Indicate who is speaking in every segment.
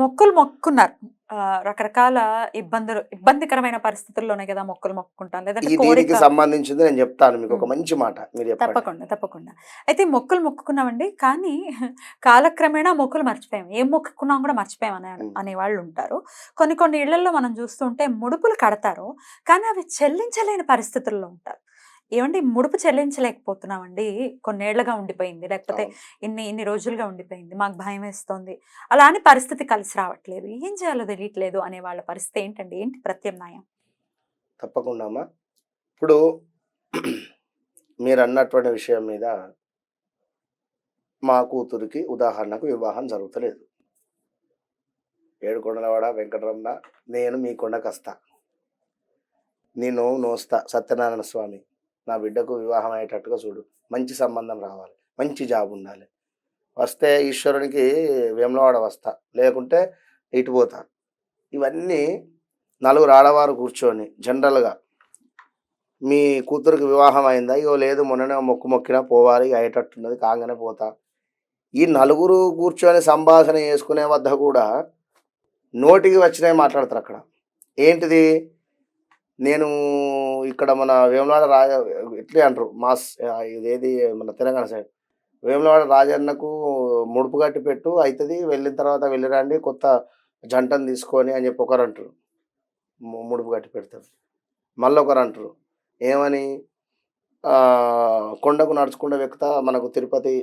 Speaker 1: మొక్కులు మొక్కున్నారు. రకరకాల ఇబ్బందులు ఇబ్బందికరమైన పరిస్థితుల్లోనే కదా మొక్కులు మొక్కుకుంటాం
Speaker 2: ఈ
Speaker 1: లేదంటే
Speaker 2: దీనికి సంబంధించింది నేను చెప్తాను మీకు ఒక. మంచి మాట మీరు
Speaker 1: తప్పకుండా తప్పకుండా. అయితే మొక్కులు మొక్కుకున్నామండి. కానీ కాలక్రమేణా మొక్కులు మర్చిపోయాం. ఏం మొక్కుకున్నాం కూడా మర్చిపోయాం అనే
Speaker 2: మ్మ్.
Speaker 1: అనే వాళ్ళు ఉంటారు. కొన్ని కొన్ని ఇళ్ళలో మనం చూస్తుంటే ముడుపులు కడతారు. కానీ అవి చెల్లించలేని పరిస్థితుల్లో ఉంటారు. ఏమండి ముడుపు చెల్లించలేకపోతున్నామండి. కొన్నేళ్ళుగా ఉండిపోయింది. లేకపోతే. ఇన్ని ఇన్ని రోజులుగా ఉండిపోయింది. మాకు భయం వేస్తుంది. అలా అని పరిస్థితి కలిసి రావట్లేదు. ఏం చేయాలో తెలియట్లేదు అనే వాళ్ళ పరిస్థితి ఏంటండి? ఏంటి ప్రత్యామ్నాయం?
Speaker 2: తప్పకుండా అమ్మా. ఇప్పుడు మీరు అన్నటువంటి విషయం మీద మా కూతురికి ఉదాహరణకు వివాహం జరుగుతలేదు. ఏడుకొండలవాడ వెంకటరమణ నేను మీ కొండకు వస్తా నేను నోస్తా. సత్యనారాయణ స్వామి. నా బిడ్డకు వివాహం అయ్యేటట్టుగా చూడు. మంచి సంబంధం రావాలి. మంచి జాబ్ ఉండాలి. వస్తే ఈశ్వరునికి వేమలవాడ వస్తా. లేకుంటే ఇటు పోతా. ఇవన్నీ నలుగురు ఆడవారు కూర్చొని జనరల్గా మీ కూతురికి వివాహం అయిందా ఇగో లేదు మొన్ననే మొక్కు మొక్కినా పోవాలి అయ్యేటట్టున్నది కాగానే పోతా. ఈ నలుగురు కూర్చొని సంభాషణ చేసుకునే వద్ద కూడా నోటికి వచ్చినవి మాట్లాడతారు అక్కడ. ఏంటిది? నేను ఇక్కడ మన వేములవాడ రాజ ఇట్లే అంటారు? మాస్ ఇదేది మన తెలంగాణ సైడ్. వేములవాడ రాజన్నకు ముడుపు కట్టి పెట్టు అవుతుంది వెళ్ళిన తర్వాత వెళ్ళిరండి కొత్త జంటను తీసుకొని అని చెప్పి ఒకరు అంటారు. ముడుపు కట్టి పెడతారు. మళ్ళీ ఒకరు అంటారు. ఏమని? కొండకు నడుచుకుంటూ వెక్కుతా మనకు తిరుపతి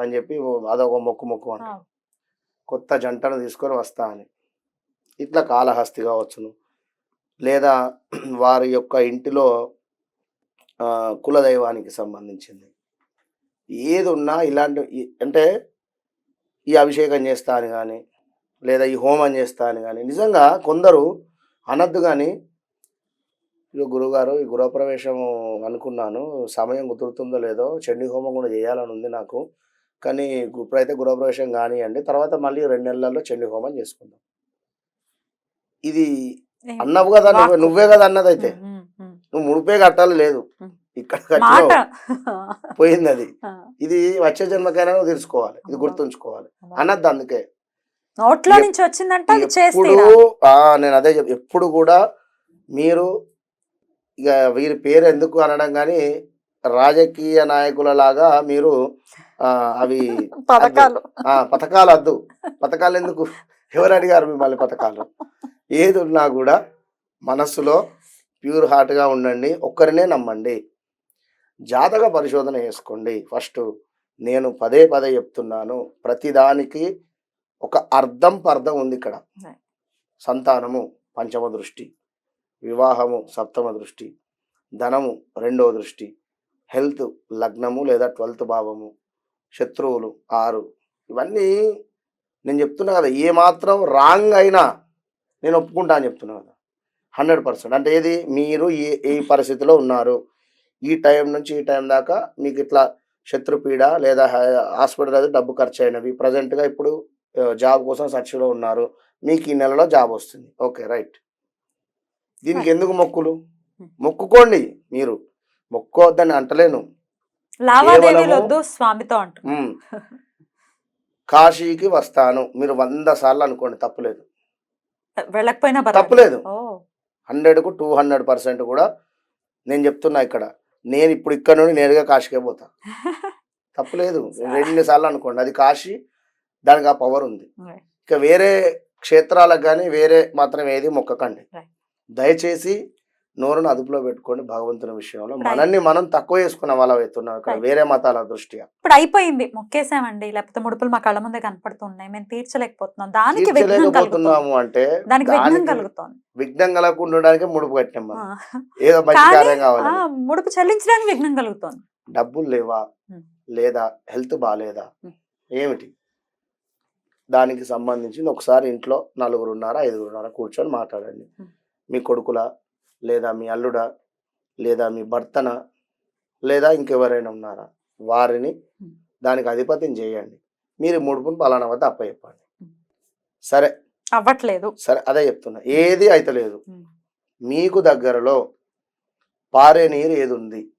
Speaker 2: అని చెప్పి అదొక మొక్కు మొక్కు అంటారు. కొత్త జంటను తీసుకొని వస్తా అని. ఇట్లా కాళహస్తి కావచ్చును. లేదా వారి యొక్క ఇంటిలో కులదైవానికి సంబంధించింది. ఏది ఉన్నా ఇలాంటి అంటే ఈ అభిషేకం చేస్తా అని కానీ లేదా ఈ హోమం చేస్తా అని కానీ నిజంగా కొందరు అనద్దు కానీ ఇక గురుగారు ఈ గృహప్రవేశం అనుకున్నాను సమయం కుదురుతుందో లేదో చండీ హోమం కూడా చేయాలని ఉంది నాకు కానీ ఇప్పుడైతే గృహప్రవేశం కానివ్వండి తర్వాత మళ్ళీ రెండు నెలల్లో చండీ హోమం చేసుకుందాం. ఇది అన్నావు కదా నువ్వే. నువ్వే కదా అన్నది అయితే. నువ్వు ముడిపే కట్టాలి లేదు. ఇక్కడ కట్టినావు. పోయింది అది. ఇది వచ్చే జన్మకైనా నువ్వు తెలుసుకోవాలి. ఇది. గుర్తుంచుకోవాలి. అన్నది అందుకే.
Speaker 1: నోట్లో నుంచి వచ్చిందంటే
Speaker 2: ఎప్పుడు నేను అదే చెప్ ఎప్పుడు కూడా మీరు ఇక వీరి పేరు ఎందుకు అనడం కానీ రాజకీయ నాయకుల లాగా మీరు అవి
Speaker 1: పథకాలు.
Speaker 2: పథకాలు వద్దు పథకాలు ఎందుకు? ఎవరు అడిగారు మిమ్మల్ని పథకాలు? ఏది ఉన్నా కూడా మనస్సులో ప్యూర్ హార్ట్గా ఉండండి ఒక్కరినే నమ్మండి. జాతక పరిశోధన చేసుకోండి. ఫస్ట్ నేను పదే పదే చెప్తున్నాను. ప్రతిదానికి ఒక అర్థం పర్థం ఉంది ఇక్కడ. సంతానము పంచమ దృష్టి వివాహము సప్తమ దృష్టి ధనము రెండవ దృష్టి హెల్త్ లగ్నము లేదా ట్వెల్త్ భావము శత్రువులు ఆరు. ఇవన్నీ నేను చెప్తున్నా కదా ఏ మాత్రం రాంగ్ అయినా నేను ఒప్పుకుంటా అని చెప్తున్నా కదా. Hundred percent. అంటే ఏది? మీరు ఏ ఏ పరిస్థితిలో ఉన్నారు? ఈ టైం నుంచి ఈ టైం దాకా మీకు ఇట్లా శత్రుపీడ లేదా హాస్పిటల్ అయితే డబ్బు ఖర్చు అయినవి ప్రజెంట్గా ఇప్పుడు జాబ్ కోసం సర్చ్లో ఉన్నారు. మీకు ఈ నెలలో జాబ్ వస్తుంది. Okay right. దీనికి ఎందుకు మొక్కులు? మొక్కుకోండి మీరు. మొక్కోవద్దని అంటలేను.
Speaker 1: లావాదేవీలు
Speaker 2: కేవలము-
Speaker 1: వద్దు స్వామితో అంటు.
Speaker 2: కాశీకి వస్తాను. మీరు వంద సార్లు అనుకోండి తప్పులేదు.
Speaker 1: వెళ్ళకపోయినా.
Speaker 2: తప్పులేదు. హండ్రెడ్కు టూ హండ్రెడ్ పర్సెంట్ కూడా నేను చెప్తున్నా ఇక్కడ. నేను ఇప్పుడు ఇక్కడ నుండి నేరుగా కాశీకే పోతా. తప్పులేదు. రెండు సార్లు అనుకోండి. అది కాశీ దానికి ఆ పవర్ ఉంది. ఇక వేరే క్షేత్రాలకు కానీ వేరే మాత్రం ఏది మొక్కకండి. దయచేసి నోరును అదుపులో పెట్టుకోండి భగవంతుని విషయంలో. మనల్ని మనం తక్కువ చేసుకున్న వాళ్ళ అవుతున్నాం ఇక్కడ. వేరే మతాల దృష్ట్యా.
Speaker 1: ఇప్పుడు అయిపోయింది మొక్కేసామండి. లేకపోతే ముడుపులు మా కళ్ళ ముందే కనపడుతున్నాయి. మేము తీర్చలేకపోతున్నాం. దానికి
Speaker 2: తీర్చలేకపోతున్నాము అంటే
Speaker 1: దానికి విఘ్నం కలుగుతోంది.
Speaker 2: విఘ్నం కలగకుండా ఉండడానికి ముడుపు కట్టాం
Speaker 1: ఆ.
Speaker 2: మనం ఏదో మంచి కార్యం కావాలి.
Speaker 1: ముడుపు చెల్లించడానికి విఘ్నం కలుగుతోంది.
Speaker 2: డబ్బులు లేవా. లేదా? హెల్త్ బాగాలేదా. ఏమిటి? దానికి సంబంధించింది ఒకసారి ఇంట్లో నలుగురు ఉన్నారా ఐదుగురు ఉన్నారా కూర్చొని మాట్లాడండి. మీ కొడుకులా? లేదా మీ అల్లుడా లేదా మీ భర్తన లేదా ఇంకెవరైనా ఉన్నారా? వారిని. దానికి అధిపత్యం చేయండి. మీరు ముడుపుని పలానా వద్ద అప్పచెప్పండి. సరే.
Speaker 3: అవ్వట్లేదు.
Speaker 2: సరే అదే చెప్తున్నా. ఏది అయితలేదు. మీకు దగ్గరలో పారే నీరు ఏది ఉంది?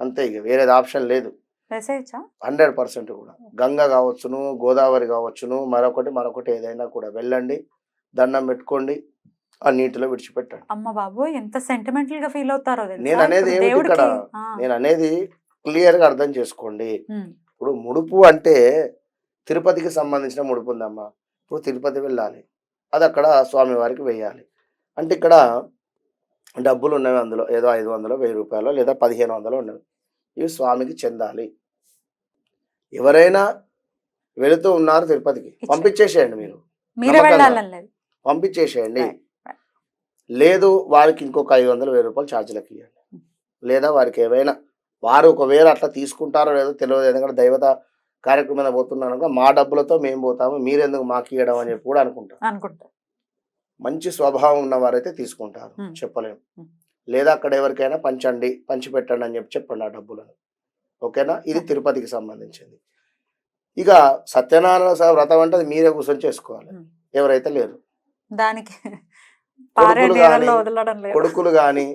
Speaker 2: అంతే ఇక వేరేది ఆప్షన్ లేదు. హండ్రెడ్ పర్సెంట్ కూడా. గంగ కావచ్చును గోదావరి కావచ్చును మరొకటి మరొకటి ఏదైనా కూడా. వెళ్ళండి దండం పెట్టుకోండి. ఆ నీటిలో విడిచిపెట్టండి.
Speaker 3: అమ్మ బాబు ఎంత సెంటిమెంటల్గా ఫీల్ అవుతారో?
Speaker 2: నేను అనేది ఏమిటి ఇక్కడ? నేను అనేది క్లియర్గా అర్థం చేసుకోండి. ఇప్పుడు ముడుపు అంటే తిరుపతికి సంబంధించిన ముడుపు ఉందమ్మా. ఇప్పుడు తిరుపతి వెళ్ళాలి. అది అక్కడ స్వామివారికి వేయాలి. అంటే ఇక్కడ డబ్బులు ఉన్నవి అందులో ఏదో ఐదు వందలు వెయ్యి రూపాయలు లేదా పదిహేను వందలు ఉన్నవి. ఇవి స్వామికి చెందాలి. ఎవరైనా వెళుతూ ఉన్నారు తిరుపతికి పంపించేసేయండి మీరు. పంపించేసేయండి. లేదు వారికి ఇంకొక ఐదు వందలు వెయ్యి రూపాయలు ఛార్జీలకు ఇవ్వండి లేదా వారికి ఏవైనా వారు ఒకవేళ అట్లా తీసుకుంటారో లేదో తెలియదు. ఎందుకంటే దైవత కార్యక్రమం పోతున్నాను మా డబ్బులతో మేము పోతాము మీరెందుకు మాకు ఇవ్వడం అని చెప్పి కూడా అనుకుంటారు.
Speaker 3: అనుకుంటా
Speaker 2: మంచి స్వభావం ఉన్న వారైతే తీసుకుంటారు. చెప్పలేము. లేదా అక్కడ ఎవరికైనా పంచండి పంచి పెట్టండి అని చెప్పి చెప్పండి ఆ డబ్బులను. ఓకేనా? ఇది. తిరుపతికి సంబంధించింది. ఇక సత్యనారాయణ వ్రతం అంటే అది మీరే కూర్చొని చేసుకోవాలి. ఎవరైతే లేరు.
Speaker 3: దానికి
Speaker 2: కొడుకులు గాని, కానీ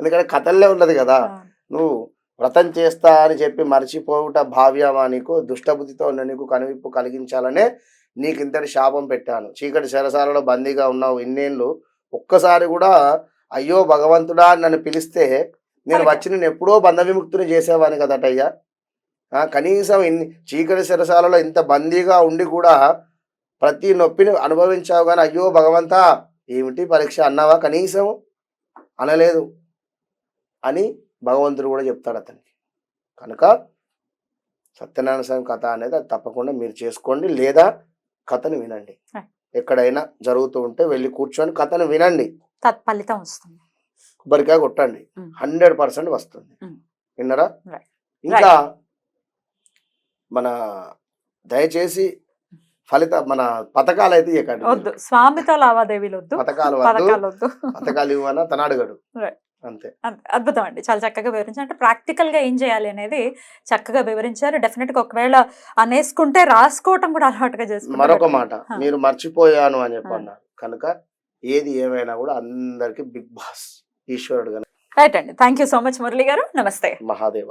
Speaker 2: ఎందుకంటే కథల్లో ఉన్నది కదా నువ్వు వ్రతం చేస్తా అని చెప్పి మర్చిపోవుట భావ్యమా నీకు? దుష్టబుద్ధితో ఉన్న నీకు కనువిప్పు కలిగించాలనే నీకు ఇంతటి శాపం పెట్టాను. చీకటి శరసాలలో బందీగా ఉన్నావు ఇన్నేళ్ళు. ఒక్కసారి కూడా అయ్యో భగవంతుడా నన్ను పిలిస్తే నేను. వచ్చి నేను ఎప్పుడో బంధ విముక్తిని చేసేవాని కదటయ్యా. కనీసం ఇన్ని చీకటి శరసాలలో ఇంత బందీగా ఉండి కూడా ప్రతి నొప్పిని అనుభవించావు కానీ అయ్యో భగవంతా ఏమిటి పరీక్ష అన్నావా? కనీసం అనలేదు అని భగవంతుడు కూడా చెప్తాడు అతనికి. కనుక సత్యనారాయణ స్వామి కథ అనేది అది తప్పకుండా మీరు చేసుకోండి లేదా కథను వినండి. ఎక్కడైనా జరుగుతూ ఉంటే వెళ్ళి కూర్చొని కథను వినండి.
Speaker 3: తత్ఫలితం వస్తుంది.
Speaker 2: కొబ్బరికాయ కొట్టండి. హండ్రెడ్ పర్సెంట్ వస్తుంది. విన్నరా. ఇంకా మన దయచేసి ఫలిత మన పథకాలు అయితే ఇవ్వకండి
Speaker 3: వద్దు. స్వామితో లావాదేవీలు వద్దు.
Speaker 2: పథకాలు వద్దు.
Speaker 3: పథకాలు
Speaker 2: ఇవ్వనా? తన అడగడు. అంతే.
Speaker 3: అద్- అద్భుతం అండి. చాలా చక్కగా వివరించారు. అంటే ప్రాక్టికల్గా ఏం చేయాలి అనేది చక్కగా వివరించారు. డెఫినెట్గా ఒకవేళ అనేసుకుంటే రాసుకోవటం కూడా అలవాటుగా చేసుకుంటే
Speaker 2: మరొక. మాట. మీరు మర్చిపోయాను అని చెప్పి
Speaker 3: ఆ.
Speaker 2: అన్నారు. కనుక ఏది ఏమైనా కూడా అందరికి బిగ్ బాస్ ఈశ్వరుడు
Speaker 3: రైట్ అండి. Thank you so much Murali గారు. నమస్తే.
Speaker 2: మహాదేవ.